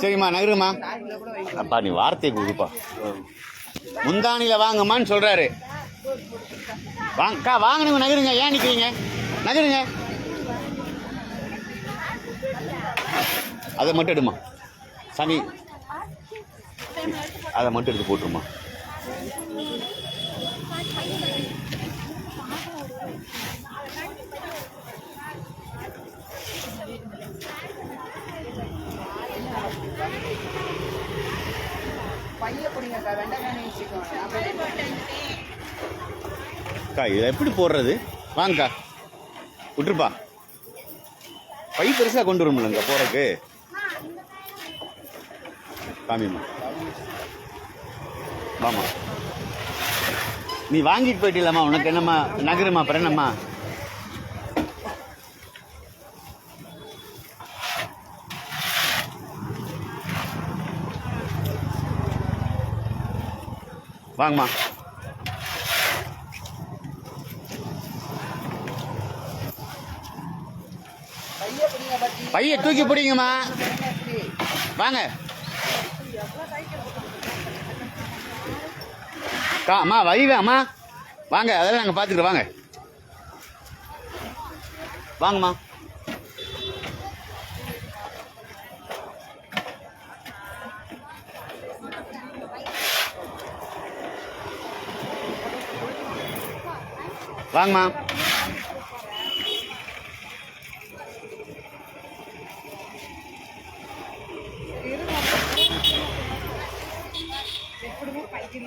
சரிம்மா நகருமா அப்பா நீ வார்த்தையை கொடுப்பா. முந்தானியில் வாங்கம்மான்னு சொல்கிறாரு வாங்கக்கா வாங்கினவங்க நகருங்க. ஏன் நிற்கிறீங்க நகருங்க. அதை மட்டும் எடுமா சனி. அதை மட்டும் எடுத்து போட்டுருமா பைய பிடிங்கக்கா வெண்டைக்காய் அக்கா இதை எப்படி போடுறது? வாங்கக்கா. விட்டுருப்பா. பை பெருசாக கொண்டு வரும்லங்க போகிறக்கு காமிம்மா வாமா நீ வாங்கிட்டு போயிட்டில்லம்மா உனக்கு என்னம்மா நகருமா அப்புறம் வாங்கம்மா. பைய தூக்கி பிடிங்கம்மா. வாங்க. அம்மா வைவேன் அம்மா. வாங்க அதெல்லாம் நாங்கள் பார்த்துக்கிறோம் வாங்க. வாங்கம்மா. வாங்கம்மா ఇప్పుడు పైకి